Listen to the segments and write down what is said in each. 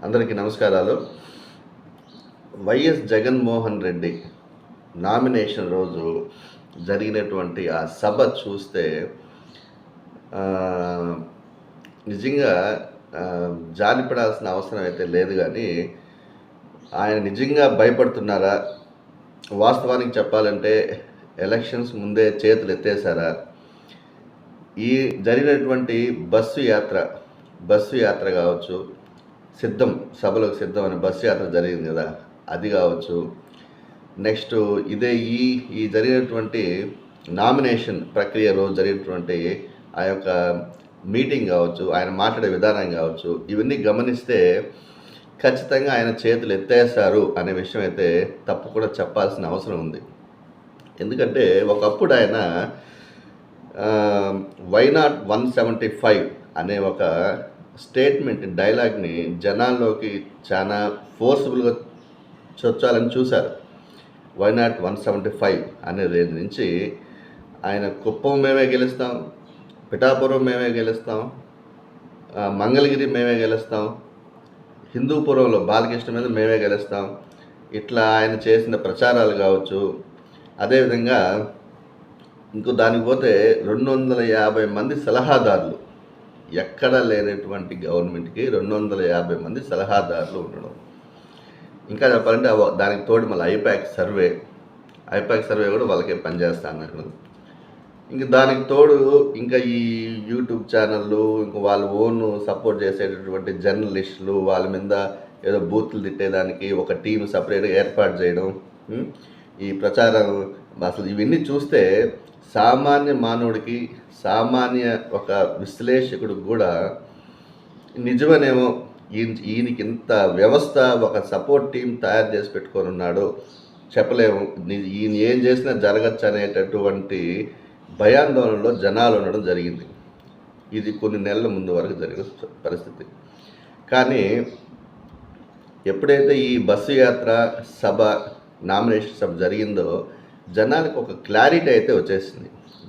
అందరికీ నమస్కారాలు. YS Jaganmohan Reddy nomination రోజు జరిగినటువంటి ఆ సభ చూస్తే నిజంగా ఆ, జాలిపడాల్సిన అవసరం అయితే లేదు కానీ ఆయన నిజంగా భయపడుతున్నారా? వాస్తవానికి చెప్పాలంటే ఎలక్షన్స్ ముందే చేతులు ఎత్తేసారా ఈ జరిగినటువంటి బస్సు యాత్ర బస్సు యాత్ర కావచ్చు సిద్ధం సభలకు సిద్ధం అనే బస్సు యాత్ర జరిగింది కదా అది కావచ్చు. నెక్స్ట్ ఇదే ఈ ఈ జరిగినటువంటి నామినేషన్ ప్రక్రియ రోజు జరిగినటువంటి ఆ యొక్క మీటింగ్ కావచ్చు ఆయన మాట్లాడే విధానం కావచ్చు ఇవన్నీ గమనిస్తే ఖచ్చితంగా ఆయన చేతులు ఎత్తేస్తారు అనే విషయం అయితే తప్పకుండా చెప్పాల్సిన అవసరం ఉంది. ఎందుకంటే ఒకప్పుడు ఆయన why not one seventy five అనే ఒక స్టేట్మెంట్ డైలాగ్ని జనాల్లోకి చాలా ఫోర్స్ఫుల్గా చొచ్చాలని చూశారు. Why not one seventy five అనే రేంజ్ నుంచి ఆయన కుప్పం మేమే గెలుస్తాం పిఠాపురం మేమే గెలుస్తాం మంగళగిరి మేమే గెలుస్తాం హిందూపురంలో బాలకృష్ణ మీద మేమే గెలుస్తాం ఇట్లా ఆయన చేసిన ప్రచారాలు కావచ్చు. అదేవిధంగా ఇంకో దానికి పోతే రెండు వందల యాభై మంది సలహాదారులు. ఎక్కడ లేనటువంటి గవర్నమెంట్కి రెండు వందల యాభై మంది సలహాదారులు ఉండడం. ఇంకా చెప్పాలంటే దానికి తోడు మళ్ళీ ఐపాక్ సర్వే. ఐపాక్ సర్వే కూడా వాళ్ళకే పనిచేస్తా అన్నట్లు ఇంక దానికి తోడు ఇంకా ఈ యూట్యూబ్ ఛానళ్ళు ఇంకా వాళ్ళ ఓన్ సపోర్ట్ చేసేటటువంటి జర్నలిస్టులు వాళ్ళ మీద ఏదో బూతులు తిట్టేదానికి ఒక టీం సపరేట్గా ఏర్పాటు చేయడం ఈ ప్రచారం అసలు ఇవన్నీ చూస్తే సామాన్య మానవుడికి సామాన్య ఒక విశ్లేషకుడికి కూడా నిజమనేమో ఈయన ఈయనకి ఇంత వ్యవస్థ ఒక సపోర్ట్ టీం తయారు చేసి పెట్టుకొని ఉన్నాడు చెప్పలేము. ఈయన ఏం చేసినా జరగచ్చు అనేటటువంటి భయాందోళనలో జనాలు ఉండడం జరిగింది. ఇది కొన్ని నెలల ముందు వరకు జరిగిన పరిస్థితి. కానీ ఎప్పుడైతే ఈ బస్సు యాత్ర సభ నామినేషన్ సభ జరిగిందో జనానికి ఒక క్లారిటీ అయితే వచ్చేసింది.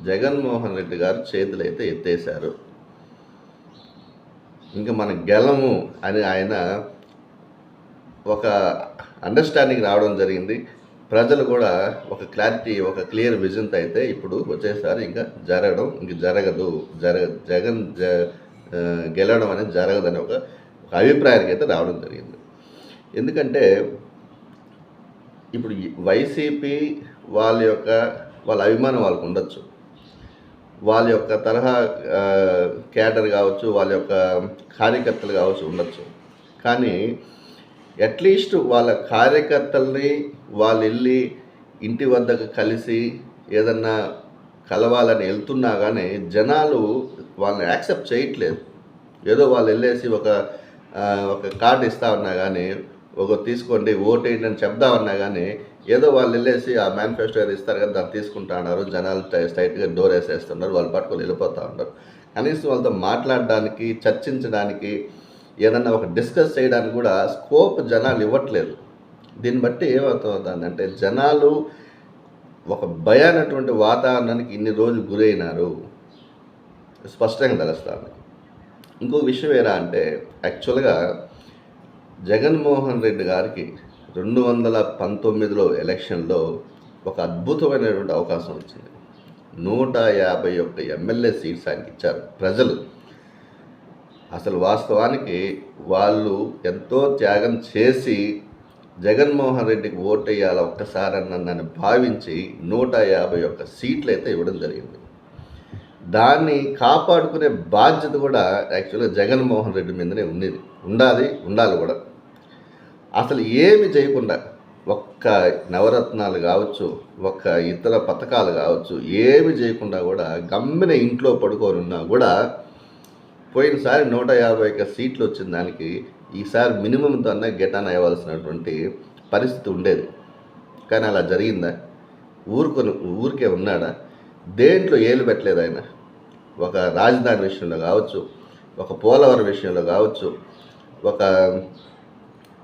జగన్మోహన్ రెడ్డి గారు చేతులు అయితే ఎత్తేశారు. ఇంకా మన గెలము అని ఆయన ఒక అండర్స్టాండింగ్ రావడం జరిగింది. ప్రజలు కూడా ఒక క్లారిటీ ఒక క్లియర్ విజన్తో అయితే ఇప్పుడు వచ్చేసారి. ఇంకా జరగడం ఇంక జరగదు. జరగ జగన్ జ గెలవడం అనేది జరగదని ఒక అభిప్రాయానికి అయితే రావడం జరిగింది. ఎందుకంటే ఇప్పుడు వైసీపీ వాళ్ళ యొక్క వాళ్ళ అభిమానం వాళ్ళకు ఉండొచ్చు. వాళ్ళ యొక్క తరహా క్యాడర్ కావచ్చు వాళ్ళ యొక్క కార్యకర్తలు కావచ్చు ఉండొచ్చు. కానీ అట్లీస్ట్ వాళ్ళ కార్యకర్తల్ని వాళ్ళు వెళ్ళి ఇంటి వద్దకు కలిసి ఏదన్నా కలవాలని వెళ్తున్నా కానీ జనాలు వాళ్ళని యాక్సెప్ట్ చేయట్లేదు. ఏదో వాళ్ళు వెళ్ళేసి ఒక ఒక కార్డు ఇస్తా ఉన్నా కానీ ఒక తీసుకోండి ఓటేయండి అని చెప్దామన్నా కానీ ఏదో వాళ్ళు వెళ్ళేసి ఆ మేనిఫెస్టో ఏదో ఇస్తారు కదా దాన్ని తీసుకుంటా ఉన్నారు జనాలు టై- స్ట్రైట్గా డోర్ వేసేస్తున్నారు వాళ్ళు పట్టుకొని వెళ్ళిపోతూ ఉంటారు కనీసం వాళ్ళతో మాట్లాడడానికి చర్చించడానికి ఏదన్నా ఒక డిస్కస్ చేయడానికి కూడా స్కోప్ జనాలు ఇవ్వట్లేదు. దీన్ని బట్టి ఏమవుతుందంటే జనాలు ఒక భయానటువంటి వాతావరణానికి ఇన్ని రోజులు గురైనారు. స్పష్టంగా తెలుస్తాను ఇంకో విషయం ఏరా అంటే యాక్చువల్గా జగన్మోహన్ రెడ్డి గారికి రెండు వందల పంతొమ్మిదిలో ఎలక్షన్లో ఒక అద్భుతమైనటువంటి అవకాశం వచ్చింది. నూట యాభై ఒక్క ఎమ్మెల్యే సీట్స్ ఆయనకి ఇచ్చారు ప్రజలు. అసలు వాస్తవానికి వాళ్ళు ఎంతో త్యాగం చేసి జగన్మోహన్ రెడ్డికి ఓటేయాల ఒక్కసారన్న నన్ను భావించి నూట యాభై ఒక్క సీట్లు అయితే ఇవ్వడం జరిగింది. దాన్ని కాపాడుకునే బాధ్యత కూడా యాక్చువల్గా జగన్మోహన్ రెడ్డి మీదనే ఉండేది ఉండాలి ఉండాలి కూడా. అసలు ఏమి చేయకుండా ఒక్క నవరత్నాలు కావచ్చు ఒక్క ఇతర పథకాలు కావచ్చు ఏమి చేయకుండా కూడా గమ్మిన ఇంట్లో పడుకోనున్నా కూడా పోయినసారి నూట యాభై ఒక్క సీట్లు వచ్చిన దానికి ఈసారి మినిమంతో అన్న గెటాన్ అయ్యవలసినటువంటి పరిస్థితి ఉండేది. కానీ అలా జరిగిందా? ఊరుకొని ఊరికే ఉన్నాడా? దేంట్లో ఏలు పెట్టలేదు ఆయన? ఒక రాజధాని విషయంలో కావచ్చు ఒక పోలవరం విషయంలో కావచ్చు ఒక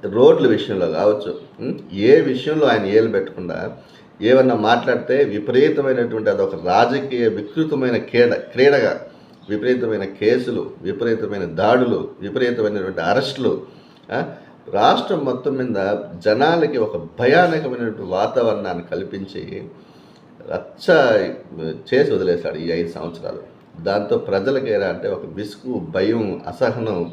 రోడ్ల విషయంలో కావచ్చు ఏ విషయంలో ఆయన ఏలు పెట్టకుండా ఏమన్నా మాట్లాడితే విపరీతమైనటువంటి అదొక రాజకీయ వికృతమైన క్రీడ క్రీడగా విపరీతమైన కేసులు విపరీతమైన దాడులు విపరీతమైనటువంటి అరెస్టులు రాష్ట్రం మొత్తం మీద జనాలకి ఒక భయానకమైనటువంటి వాతావరణాన్ని కల్పించి రచ్చ చేసి వదిలేశాడు ఈ ఐదు సంవత్సరాలు. దాంతో ప్రజలకి ఎలా అంటే ఒక విసుగు భయం అసహనం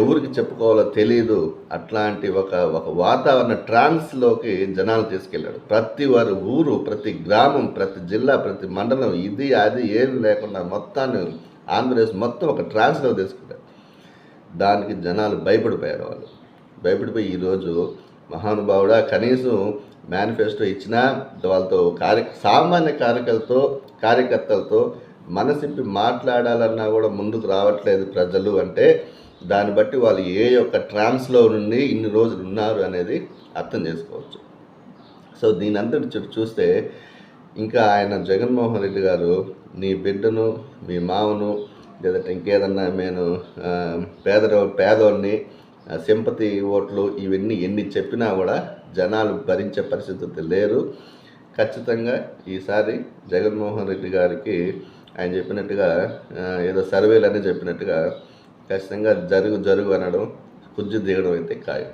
ఎవరికి చెప్పుకోవాలో తెలియదు అట్లాంటి ఒక ఒక వాతావరణ ట్రాన్స్లోకి జనాలు తీసుకెళ్ళాడు. ప్రతి వారి ఊరు ప్రతి గ్రామం ప్రతి జిల్లా ప్రతి మండలం ఇది అది ఏమి లేకుండా మొత్తాన్ని ఆంధ్రప్రదేశ్ మొత్తం ఒక ట్రాన్స్లో తీసుకెళ్ళాడు దానికి జనాలు భయపడిపోయారు వాళ్ళు. భయపడిపోయి ఈరోజు మహానుభావుడా కనీసం మేనిఫెస్టో ఇచ్చినా వాళ్ళతో కార్య సామాన్య కార్యకర్తలతో కార్యకర్తలతో మనసిప్పి మాట్లాడాలన్నా కూడా ముందుకు రావట్లేదు ప్రజలు అంటే దాన్ని బట్టి వాళ్ళు ఏ యొక్క ట్రాన్స్లో నుండి ఇన్ని రోజులు ఉన్నారు అనేది అర్థం చేసుకోవచ్చు. సో దీని అంతటి చుట్టూ చూస్తే ఇంకా ఆయన జగన్మోహన్ రెడ్డి గారు నీ బిడ్డను మీ మావను లేదంటే ఇంకేదన్నా నేను ఆ, పేదరో పేదోడిని సింపతి ఓట్లు ఇవన్నీ ఎన్ని చెప్పినా కూడా జనాలు భరించే పరిస్థితి లేరు. ఖచ్చితంగా ఈసారి జగన్మోహన్ రెడ్డి గారికి ఆయన చెప్పినట్టుగా ఏదో సర్వేలు అని చెప్పినట్టుగా ఖచ్చితంగా జరుగు జరుగు అనడం కుజ్జు దిగడం అయితే ఖాయం.